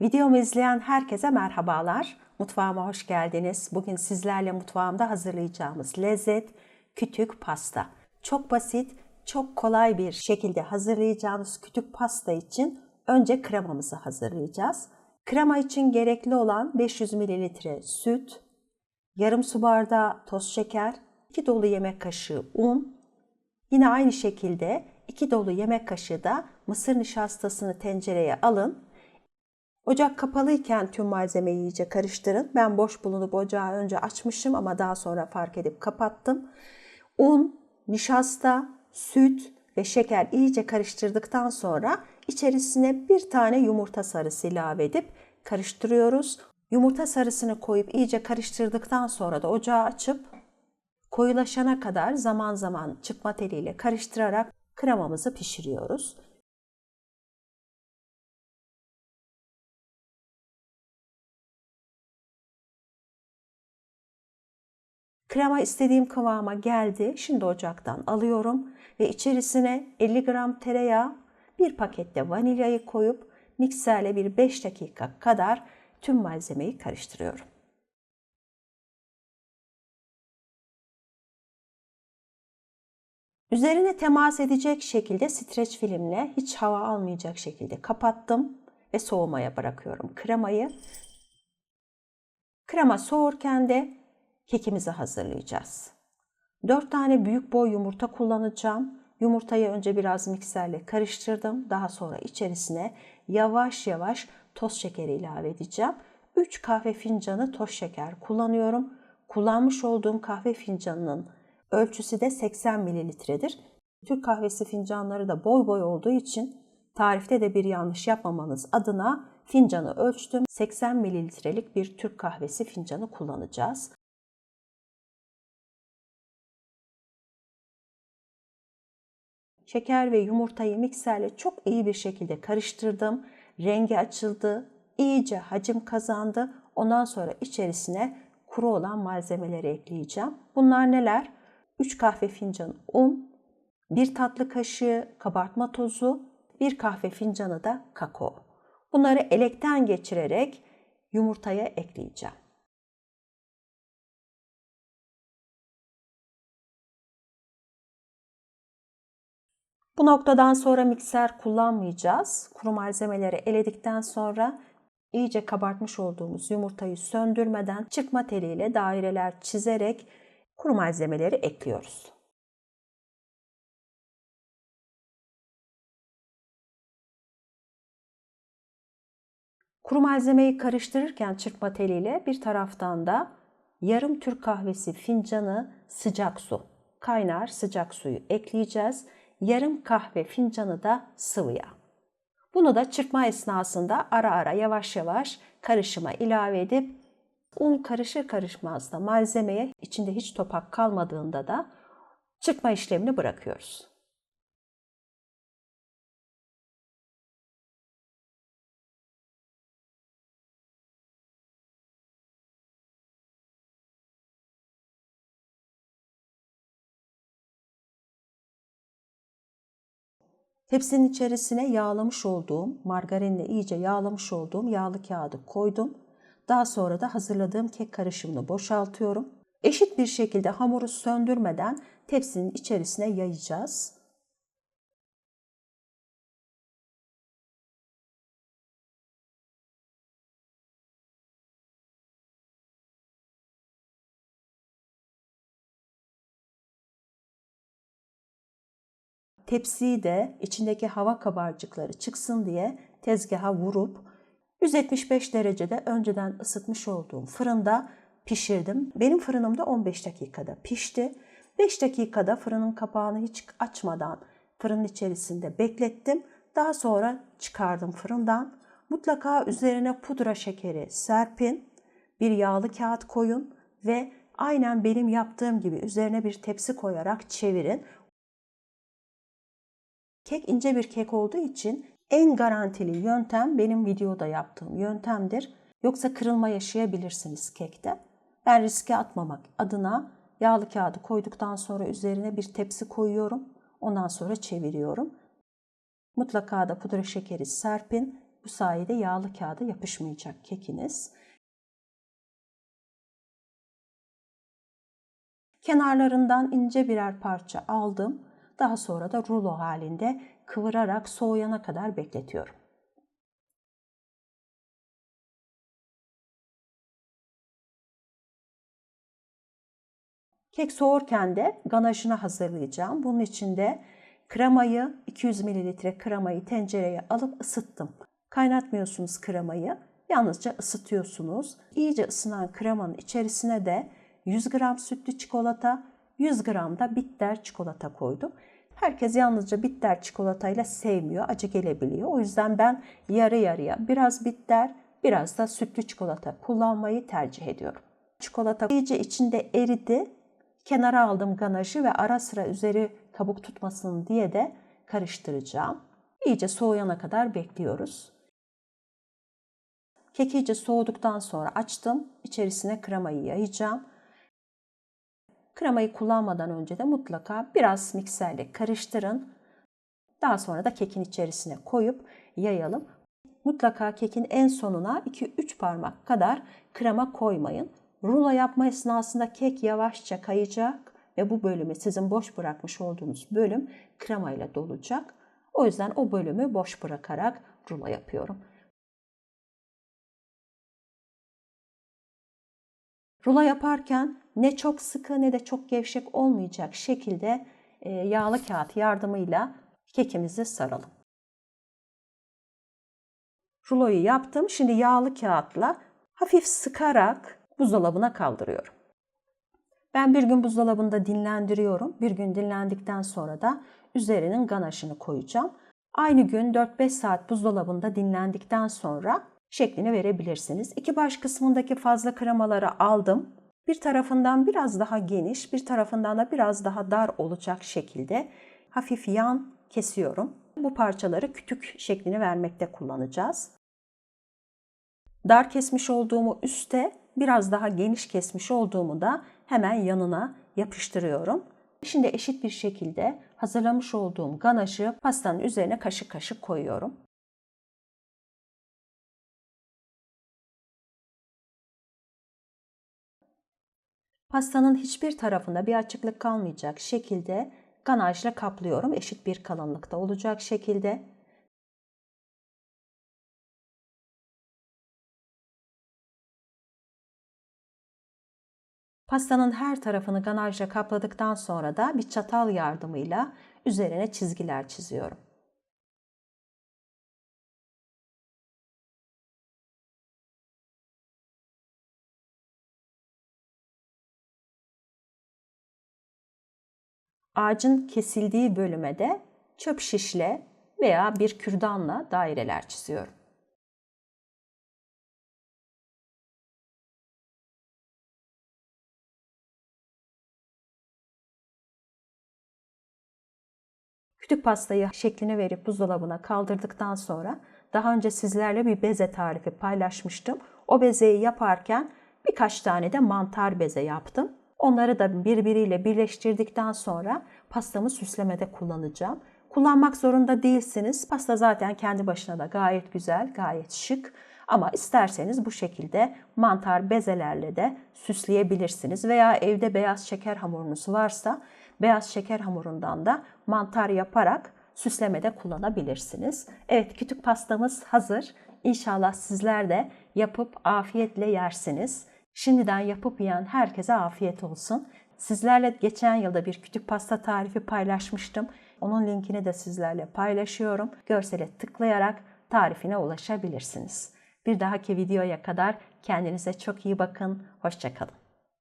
Videomu izleyen herkese merhabalar. Mutfağıma hoş geldiniz. Bugün sizlerle mutfağımda hazırlayacağımız lezzet kütük pasta. Çok basit, çok kolay bir şekilde hazırlayacağımız kütük pasta için önce kremamızı hazırlayacağız. Krema için gerekli olan 500 ml süt, yarım su bardağı toz şeker, 2 dolu yemek kaşığı un, yine aynı şekilde 2 dolu yemek kaşığı da mısır nişastasını tencereye alın. Ocak kapalıyken tüm malzemeyi iyice karıştırın. Ben boş bulunup ocağı önce açmışım ama daha sonra fark edip kapattım. Un, nişasta, süt ve şeker iyice karıştırdıktan sonra içerisine bir tane yumurta sarısı ilave edip karıştırıyoruz. Yumurta sarısını koyup iyice karıştırdıktan sonra da ocağı açıp koyulaşana kadar zaman zaman çıkma teliyle karıştırarak kremamızı pişiriyoruz. Krema istediğim kıvama geldi. Şimdi ocaktan alıyorum ve içerisine 50 gram tereyağı, bir pakette vanilyayı koyup mikserle bir 5 dakika kadar tüm malzemeyi karıştırıyorum. Üzerine temas edecek şekilde streç filmle hiç hava almayacak şekilde kapattım ve soğumaya bırakıyorum kremayı. Krema soğurken de kekimizi hazırlayacağız. 4 tane büyük boy yumurta kullanacağım. Yumurtayı önce biraz mikserle karıştırdım. Daha sonra içerisine yavaş yavaş toz şekeri ilave edeceğim. 3 kahve fincanı toz şeker kullanıyorum. Kullanmış olduğum kahve fincanının ölçüsü de 80 mililitredir. Türk kahvesi fincanları da boy boy olduğu için tarifte de bir yanlış yapmamanız adına fincanı ölçtüm. 80 mililitrelik bir Türk kahvesi fincanı kullanacağız. Şeker ve yumurtayı mikserle çok iyi bir şekilde karıştırdım. Rengi açıldı, iyice hacim kazandı. Ondan sonra içerisine kuru olan malzemeleri ekleyeceğim. Bunlar neler? 3 kahve fincanı un, 1 tatlı kaşığı kabartma tozu, 1 kahve fincanı da kakao. Bunları elekten geçirerek yumurtaya ekleyeceğim. Bu noktadan sonra mikser kullanmayacağız. Kuru malzemeleri eledikten sonra iyice kabartmış olduğumuz yumurtayı söndürmeden çıkma teliyle daireler çizerek kuru malzemeleri ekliyoruz. Kuru malzemeyi karıştırırken çırpma teliyle bir taraftan da yarım Türk kahvesi fincanı sıcak su, kaynar sıcak suyu ekleyeceğiz. Yarım kahve fincanı da sıvı yağ. Bunu da çırpma esnasında ara ara yavaş yavaş karışıma ilave edip un karışır karışmaz da malzemeye içinde hiç topak kalmadığında da çırpma işlemini bırakıyoruz. Tepsinin içerisine yağlamış olduğum, margarinle iyice yağlamış olduğum yağlı kağıdı koydum. Daha sonra da hazırladığım kek karışımını boşaltıyorum. Eşit bir şekilde hamuru söndürmeden tepsinin içerisine yayacağız. Tepsiyi de içindeki hava kabarcıkları çıksın diye tezgaha vurup 175 derecede önceden ısıtmış olduğum fırında pişirdim. Benim fırınımda 15 dakikada pişti. 5 dakikada fırının kapağını hiç açmadan fırının içerisinde beklettim. Daha sonra çıkardım fırından. Mutlaka üzerine pudra şekeri serpin, bir yağlı kağıt koyun ve aynen benim yaptığım gibi üzerine bir tepsi koyarak çevirin. Kek ince bir kek olduğu için en garantili yöntem benim videoda yaptığım yöntemdir. Yoksa kırılma yaşayabilirsiniz kekte. Ben riske atmamak adına yağlı kağıdı koyduktan sonra üzerine bir tepsi koyuyorum. Ondan sonra çeviriyorum. Mutlaka da pudra şekeri serpin Bu sayede yağlı kağıda yapışmayacak kekiniz. Kenarlarından ince birer parça aldım. Daha sonra da rulo halinde kıvırarak soğuyana kadar bekletiyorum. Kek soğurken de ganajını hazırlayacağım. Bunun için de kremayı 200 ml kremayı tencereye alıp ısıttım. Kaynatmıyorsunuz kremayı. Yalnızca ısıtıyorsunuz. İyice ısınan kremanın içerisine de 100 gram sütlü çikolata, 100 gram da bitter çikolata koydum. Herkes yalnızca bitter çikolatayla sevmiyor, acı gelebiliyor. O yüzden ben yarı yarıya biraz bitter, biraz da sütlü çikolata kullanmayı tercih ediyorum. Çikolata iyice içinde eridi. Kenara aldım ganajı ve ara sıra üzeri kabuk tutmasın diye de karıştıracağım. İyice soğuyana kadar bekliyoruz. Kek iyice soğuduktan sonra açtım. İçerisine kremayı yayacağım. Kremayı kullanmadan önce de mutlaka biraz mikserle karıştırın. Daha sonra da kekin içerisine koyup yayalım. Mutlaka kekin en sonuna 2-3 parmak kadar krema koymayın. Rulo yapma esnasında kek yavaşça kayacak ve bu bölümü sizin boş bırakmış olduğunuz bölüm kremayla dolacak. O yüzden o bölümü boş bırakarak rulo yapıyorum. Rulo yaparken ne çok sıkı ne de çok gevşek olmayacak şekilde e, yağlı kağıt yardımıyla kekimizi saralım. Ruloyu yaptım. Şimdi yağlı kağıtla hafif sıkarak buzdolabına kaldırıyorum. Ben bir gün buzdolabında dinlendiriyorum. Bir gün dinlendikten sonra da üzerinin ganajını koyacağım. Aynı gün 4-5 saat buzdolabında dinlendikten sonra şeklini verebilirsiniz. İki baş kısmındaki fazla kremaları aldım. Bir tarafından biraz daha geniş, bir tarafından da biraz daha dar olacak şekilde hafif yan kesiyorum. Bu parçaları kütük şeklini vermekte kullanacağız. Dar kesmiş olduğumu üste, biraz daha geniş kesmiş olduğumu da hemen yanına yapıştırıyorum. Şimdi eşit bir şekilde hazırlamış olduğum ganajı pastanın üzerine kaşık kaşık koyuyorum. Pastanın hiçbir tarafında bir açıklık kalmayacak şekilde ganajla kaplıyorum. Eşit bir kalınlıkta olacak şekilde. Pastanın her tarafını ganajla kapladıktan sonra da bir çatal yardımıyla üzerine çizgiler çiziyorum. Ağacın kesildiği bölüme de çöp şişle veya bir kürdanla daireler çiziyorum. Kütük pastayı şeklini verip buzdolabına kaldırdıktan sonra daha önce sizlerle bir beze tarifi paylaşmıştım. O bezeyi yaparken birkaç tane de mantar beze yaptım. Onları da birbiriyle birleştirdikten sonra pastamı süslemede kullanacağım. Kullanmak zorunda değilsiniz. Pasta zaten kendi başına da gayet güzel, gayet şık. Ama isterseniz bu şekilde mantar bezelerle de süsleyebilirsiniz. Veya evde beyaz şeker hamurunuz varsa beyaz şeker hamurundan da mantar yaparak süslemede kullanabilirsiniz. Evet kütük pastamız hazır. İnşallah sizler de yapıp afiyetle yersiniz. Şimdiden yapıp yiyen herkese afiyet olsun. Sizlerle geçen yılda bir kütük pasta tarifi paylaşmıştım. Onun linkini de sizlerle paylaşıyorum. Görsele tıklayarak tarifine ulaşabilirsiniz. Bir dahaki videoya kadar kendinize çok iyi bakın. Hoşçakalın.